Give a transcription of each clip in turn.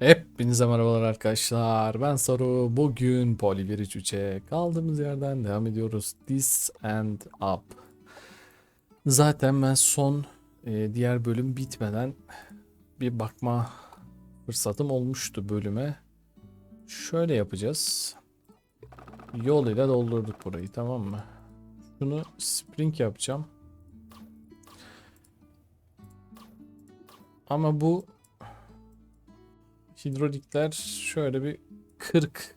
Hepinize merhabalar arkadaşlar. Ben Saru. Bugün Poli 1 3'e kaldığımız yerden devam ediyoruz. This and Up. Zaten ben son e, diğer bölüm bitmeden bir bakma fırsatım olmuştu bölüme. Şöyle yapacağız. Yol ile doldurduk burayı tamam mı? Şunu spring yapacağım. Ama bu hidrolikler şöyle bir 40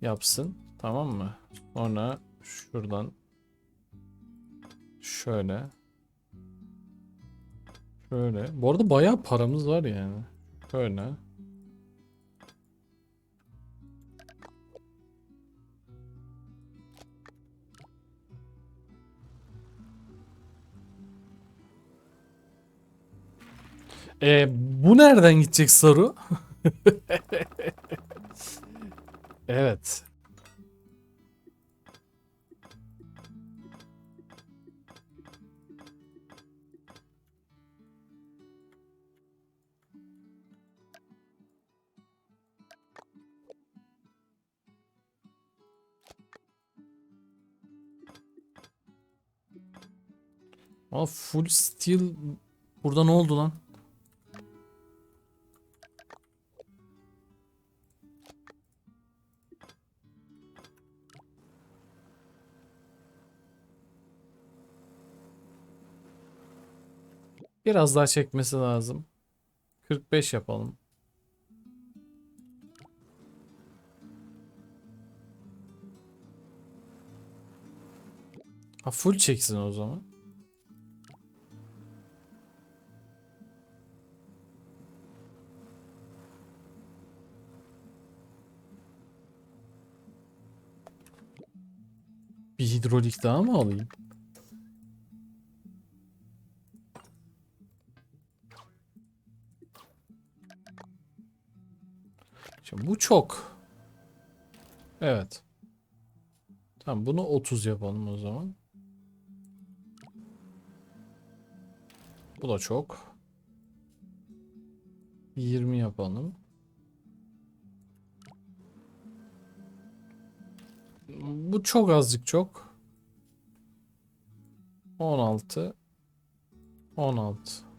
yapsın. Tamam mı? Sonra şuradan şöyle şöyle. Bu arada bayağı paramız var yani. Şöyle. E, bu nereden gidecek Saru? evet. Aa, full steel burada ne oldu lan? Biraz daha çekmesi lazım. 45 yapalım. Ha full çeksin o zaman. Bir hidrolik daha mı alayım? Bu çok. Evet. Tamam bunu 30 yapalım o zaman. Bu da çok. 20 yapalım. Bu çok azıcık çok. 16 16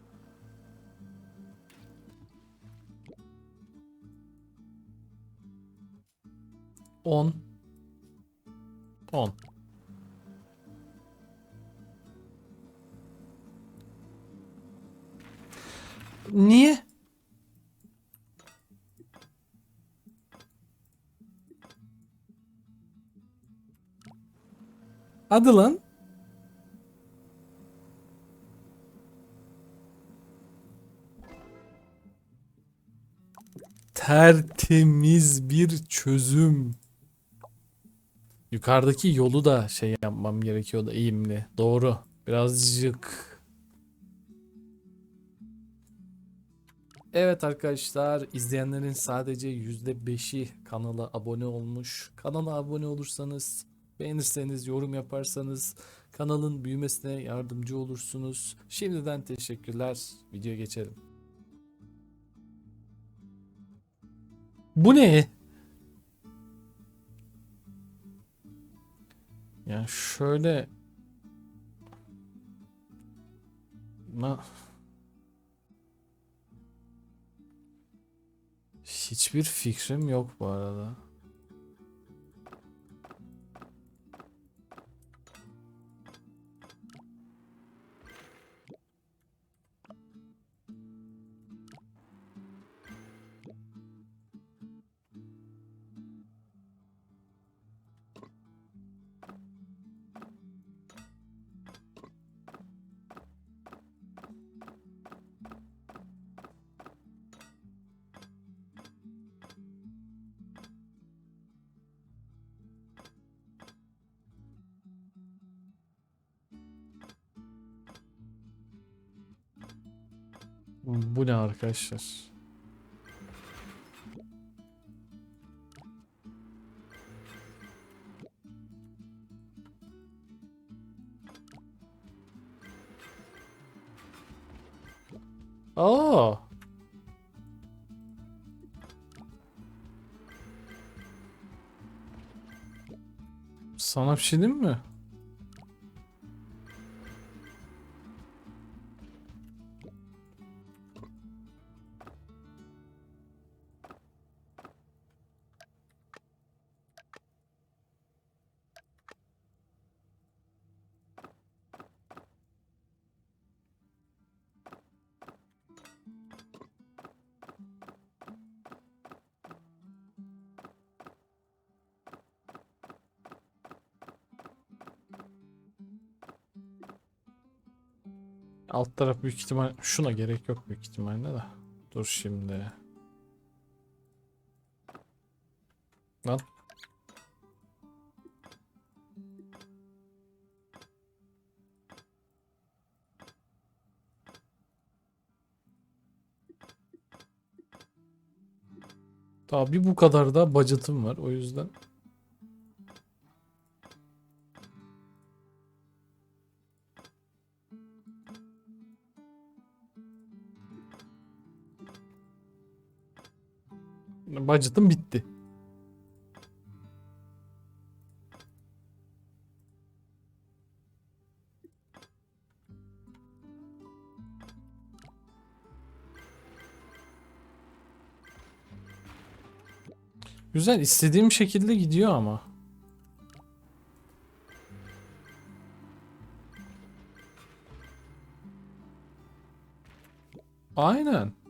10 10 Niye? Hadi lan. Tertemiz bir çözüm. Yukarıdaki yolu da şey yapmam gerekiyordu eğimli. Doğru. Birazcık. Evet arkadaşlar izleyenlerin sadece %5'i kanala abone olmuş. Kanala abone olursanız, beğenirseniz, yorum yaparsanız kanalın büyümesine yardımcı olursunuz. Şimdiden teşekkürler. Videoya geçelim. Bu ne? Ya şöyle Ma Hiçbir fikrim yok bu arada. arkadaşlar. Aa. Sana bir şey diyeyim mi? Alt taraf büyük ihtimal şuna gerek yok büyük ihtimalle de. Dur şimdi. Lan. Daha bir bu kadar da budget'ım var o yüzden. Budget'ım bitti. Güzel istediğim şekilde gidiyor ama. Aynen.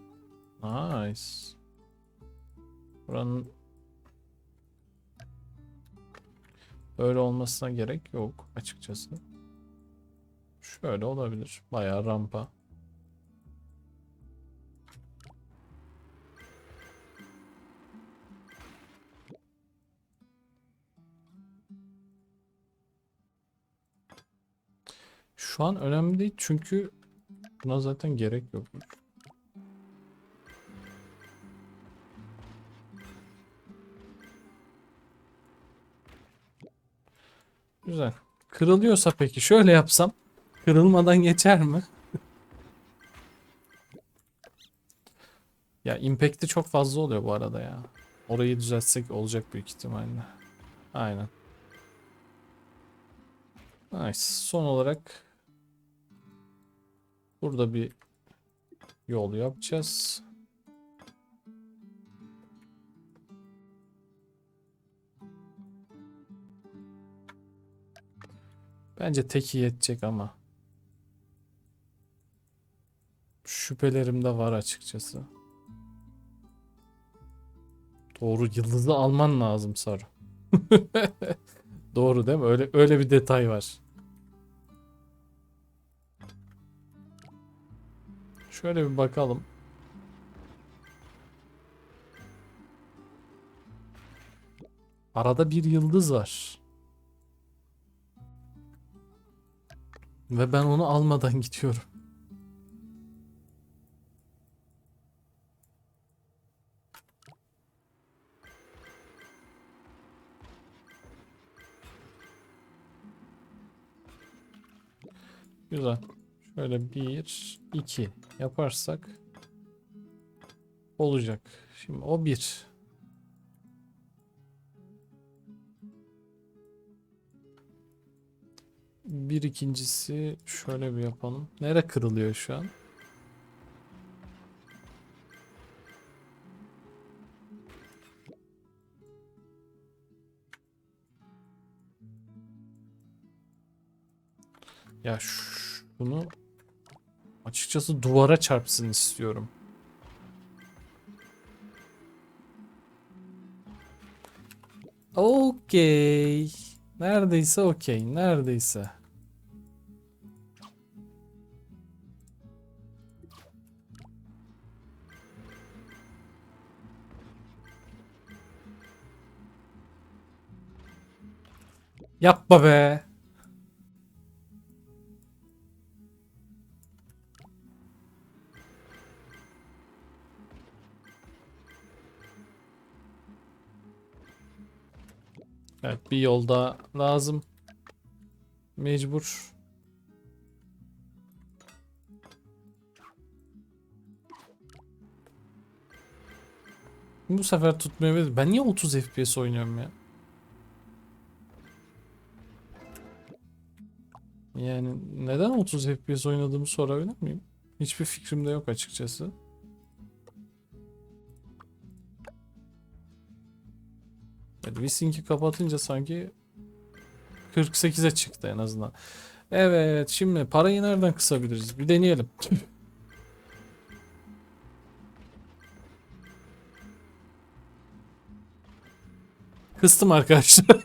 Olmasına gerek yok açıkçası. Şöyle olabilir. Bayağı rampa. Şu an önemli değil çünkü buna zaten gerek yok. Güzel. Kırılıyorsa peki şöyle yapsam kırılmadan geçer mi? ya impact'i çok fazla oluyor bu arada ya. Orayı düzeltsek olacak büyük ihtimalle. Aynen. Nice. Son olarak burada bir yol yapacağız. Bence teki yetecek ama. Şüphelerim de var açıkçası. Doğru yıldızı alman lazım Sarı. Doğru değil mi? Öyle öyle bir detay var. Şöyle bir bakalım. Arada bir yıldız var. Ve ben onu almadan gidiyorum. Güzel. Şöyle bir, iki yaparsak olacak. Şimdi o bir. Bir ikincisi şöyle bir yapalım. Nere kırılıyor şu an? Ya şunu açıkçası duvara çarpsın istiyorum. Okey. Neredeyse okey. Neredeyse. Yapma be. Evet bir yolda lazım. Mecbur. Bu sefer tutmayabilir. Ben niye 30 FPS oynuyorum ya? Yani neden 30 FPS oynadığımı sorabilir miyim? Hiçbir fikrim de yok açıkçası. VSync'i kapatınca sanki 48'e çıktı en azından. Evet, şimdi parayı nereden kısabiliriz? Bir deneyelim. Kıstım arkadaşlar.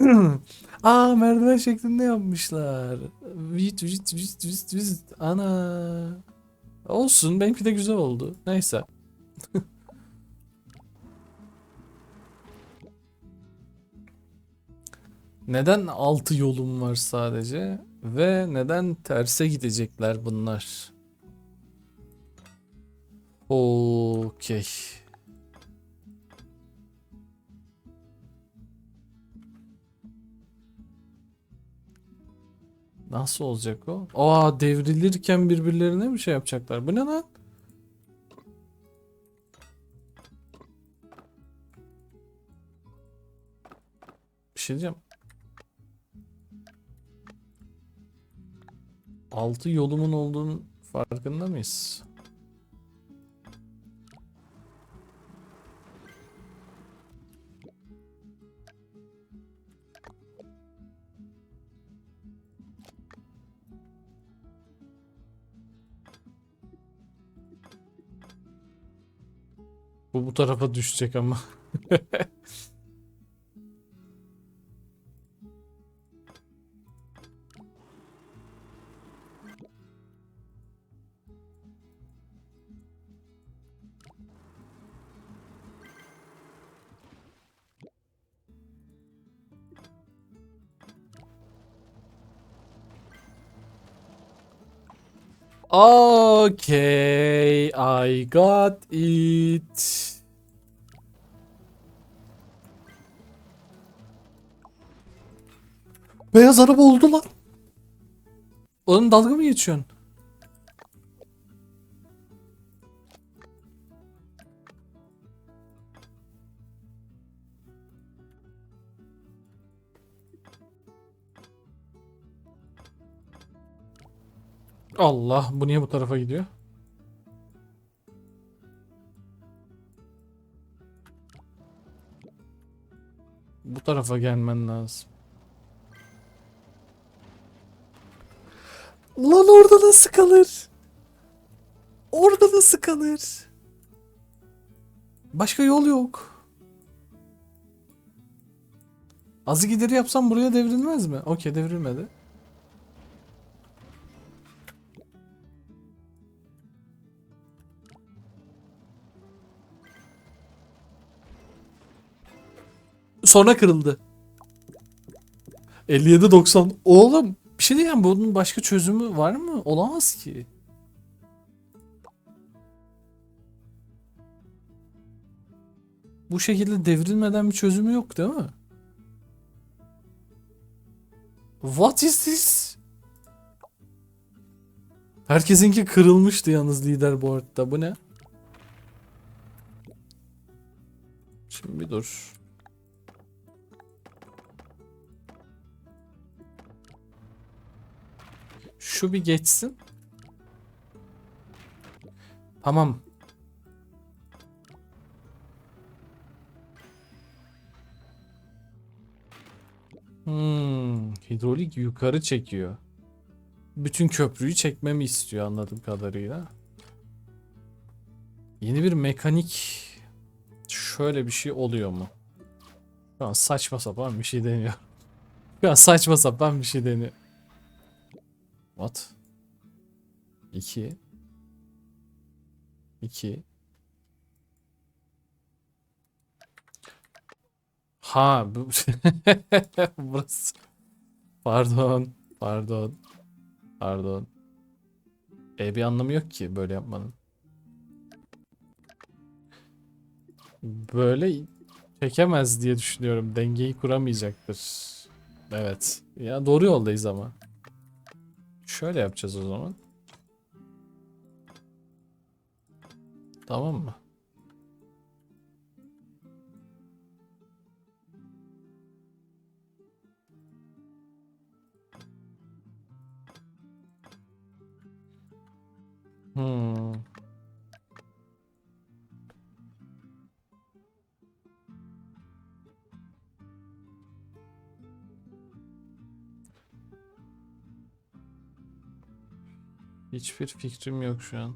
Aa merdiven şeklinde yapmışlar. Vit vit vit vit vit. Ana. Olsun benimki de güzel oldu. Neyse. Neden altı yolum var sadece? Ve neden terse gidecekler bunlar? Okey. Nasıl olacak o? Aa devrilirken birbirlerine bir şey yapacaklar. Bu ne lan? Bir şey diyeceğim. Altı yolumun olduğunu farkında mıyız? Bu bu tarafa düşecek ama. Okay, I got it. Beyaz araba oldu lan. Oğlum dalga mı geçiyorsun? Allah bu niye bu tarafa gidiyor? Bu tarafa gelmen lazım. Lan orada nasıl kalır? Orada nasıl kalır? Başka yol yok. Azı gideri yapsam buraya devrilmez mi? Okey devrilmedi. Sonra kırıldı. 57-90. Oğlum bir şey diyeceğim bunun başka çözümü var mı? Olamaz ki. Bu şekilde devrilmeden bir çözümü yok değil mi? What is this? Herkesinki kırılmıştı yalnız lider board'da. Bu ne? Şimdi bir dur. Şu bir geçsin. Tamam. Hmm, hidrolik yukarı çekiyor. Bütün köprüyü çekmemi istiyor anladığım kadarıyla. Yeni bir mekanik şöyle bir şey oluyor mu? Şu an saçma sapan bir şey deniyor. Şu an saçma sapan bir şey deniyor. What? 2 2 Ha bu burası. Pardon. Pardon. Pardon. E bir anlamı yok ki böyle yapmanın. Böyle çekemez diye düşünüyorum. Dengeyi kuramayacaktır. Evet. Ya doğru yoldayız ama. Şöyle yapacağız o zaman. Tamam mı? Hmm. Hiçbir fikrim yok şu an.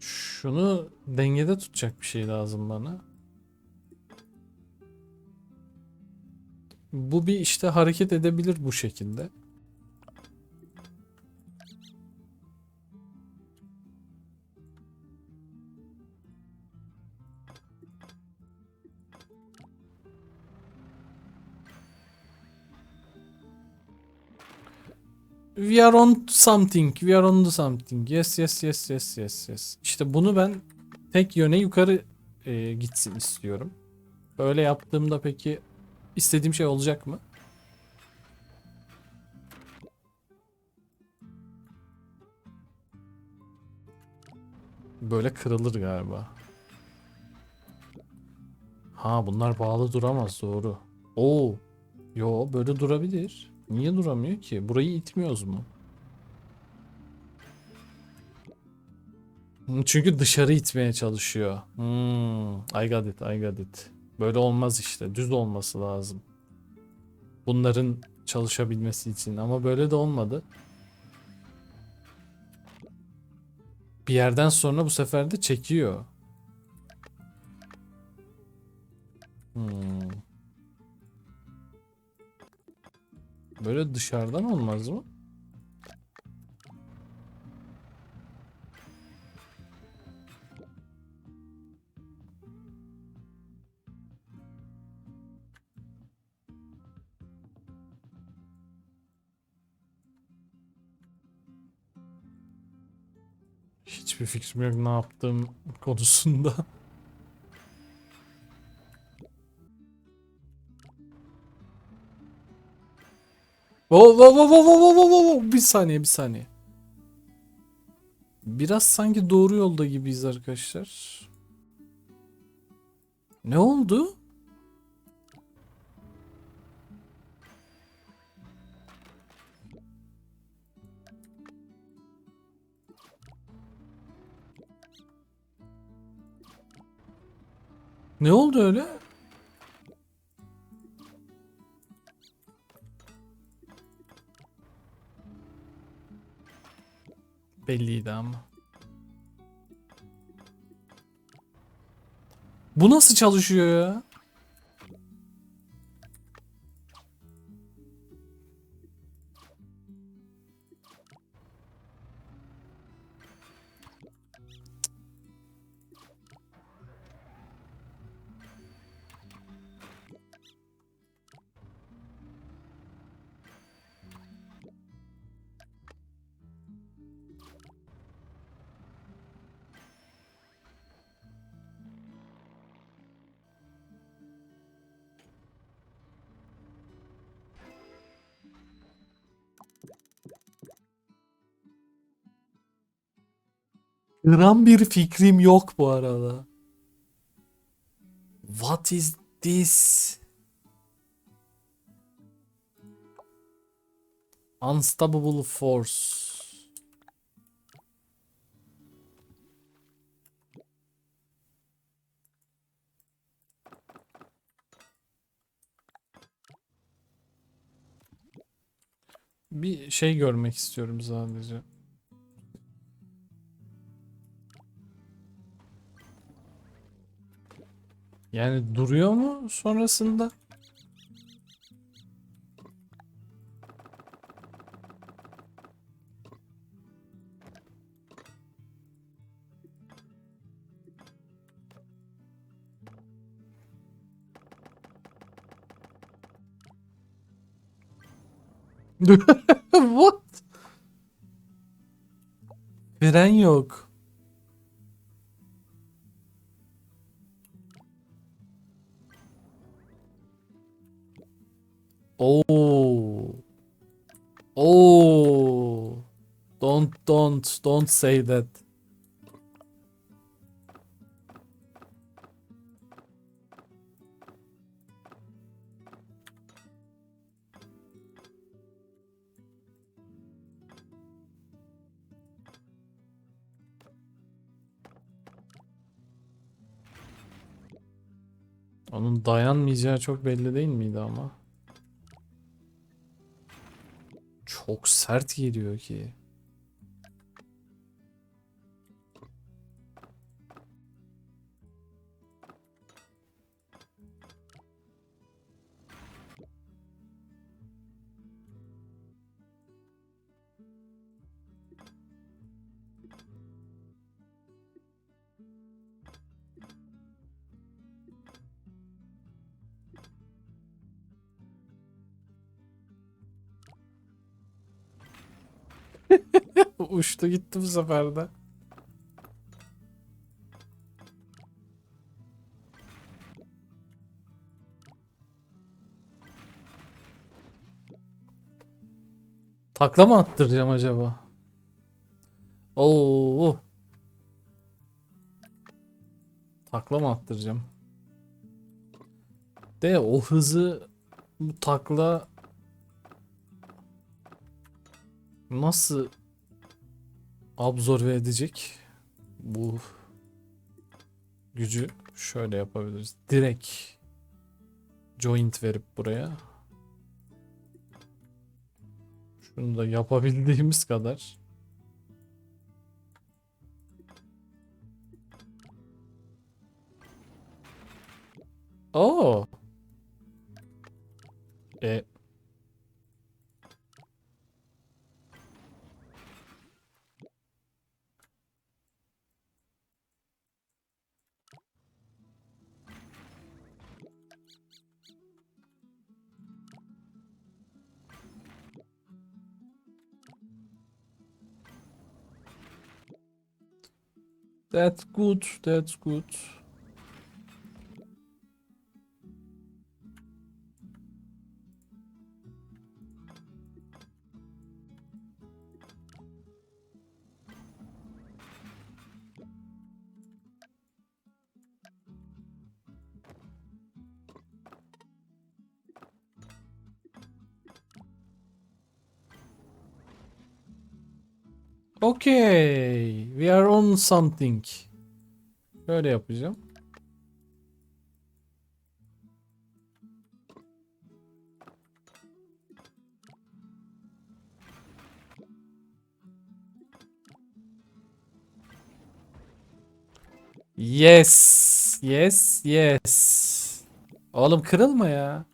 Şunu dengede tutacak bir şey lazım bana. Bu bir işte hareket edebilir bu şekilde. We are on something. We are on something. Yes, yes, yes, yes, yes, yes. İşte bunu ben tek yöne yukarı e, gitsin istiyorum. Böyle yaptığımda peki istediğim şey olacak mı? Böyle kırılır galiba. Ha bunlar bağlı duramaz doğru. Oo. Yo böyle durabilir. Niye duramıyor ki? Burayı itmiyoruz mu? Hmm, Çünkü dışarı itmeye çalışıyor. Hmm, I got it, I got it. Böyle olmaz işte. Düz olması lazım. Bunların çalışabilmesi için. Ama böyle de olmadı. Bir yerden sonra bu sefer de çekiyor. Hmm. Böyle dışarıdan olmaz mı? Hiçbir fikrim yok ne yaptığım konusunda. Wow. Bir saniye, bir saniye. Biraz sanki doğru yolda gibiyiz arkadaşlar. Ne oldu? Ne oldu öyle? Belliydi ama. Bu nasıl çalışıyor ya? Gram bir fikrim yok bu arada. What is this? Unstoppable force. Bir şey görmek istiyorum sadece. Yani duruyor mu sonrasında? What? Fren yok. Oo. Oo. Don't don't don't say that. Onun dayanmayacağı çok belli değil miydi ama? Çok sert geliyor ki. Uçtu gitti bu sefer de. Takla mı attıracağım acaba? Oo. Takla mı attıracağım? De o hızı bu takla nasıl absorbe edecek bu gücü şöyle yapabiliriz. Direkt joint verip buraya şunu da yapabildiğimiz kadar Oo. That's good. That's good. Something. Böyle yapacağım. Yes, yes, yes. Oğlum kırılma ya.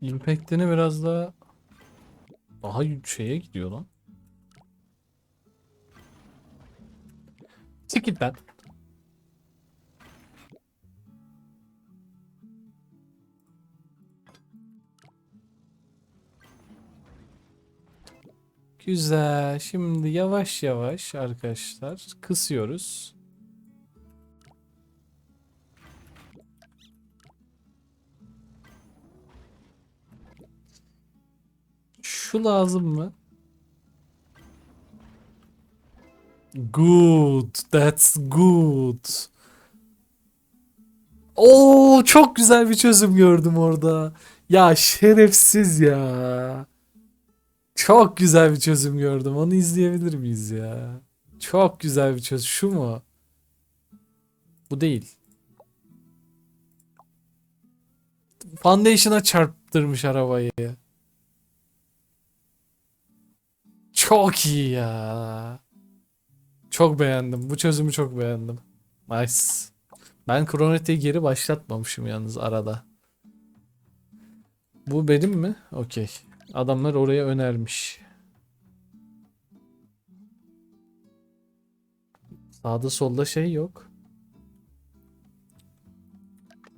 Impact'ini biraz daha daha şeye gidiyor lan. Çık git. Güzel. Şimdi yavaş yavaş arkadaşlar kısıyoruz. Şu lazım mı? Good. That's good. Oo çok güzel bir çözüm gördüm orada. Ya şerefsiz ya. Çok güzel bir çözüm gördüm. Onu izleyebilir miyiz ya? Çok güzel bir çözüm. Şu mu? Bu değil. Foundation'a çarptırmış arabayı. Çok iyi ya. Çok beğendim. Bu çözümü çok beğendim. Nice. Ben kronometreyi geri başlatmamışım yalnız arada. Bu benim mi? Okey. Adamlar oraya önermiş. Sağda solda şey yok.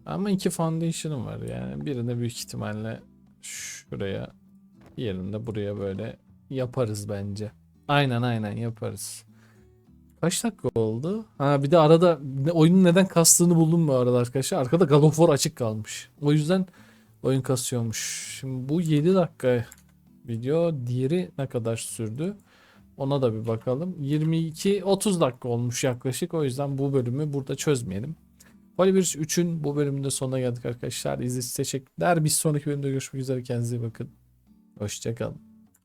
Ama iki foundation'ım var yani. Birini büyük ihtimalle şuraya, diğerini de buraya böyle yaparız bence. Aynen aynen yaparız. Kaç dakika oldu? Ha bir de arada oyunun neden kastığını buldum bu arada arkadaşlar. Arkada God of War açık kalmış. O yüzden oyun kasıyormuş. Şimdi bu 7 dakika video. Diğeri ne kadar sürdü? Ona da bir bakalım. 22-30 dakika olmuş yaklaşık. O yüzden bu bölümü burada çözmeyelim. Polyvirus 3'ün bu bölümünde sonuna geldik arkadaşlar. İzlediğiniz teşekkürler. Bir sonraki bölümde görüşmek üzere. Kendinize iyi bakın. Hoşçakalın.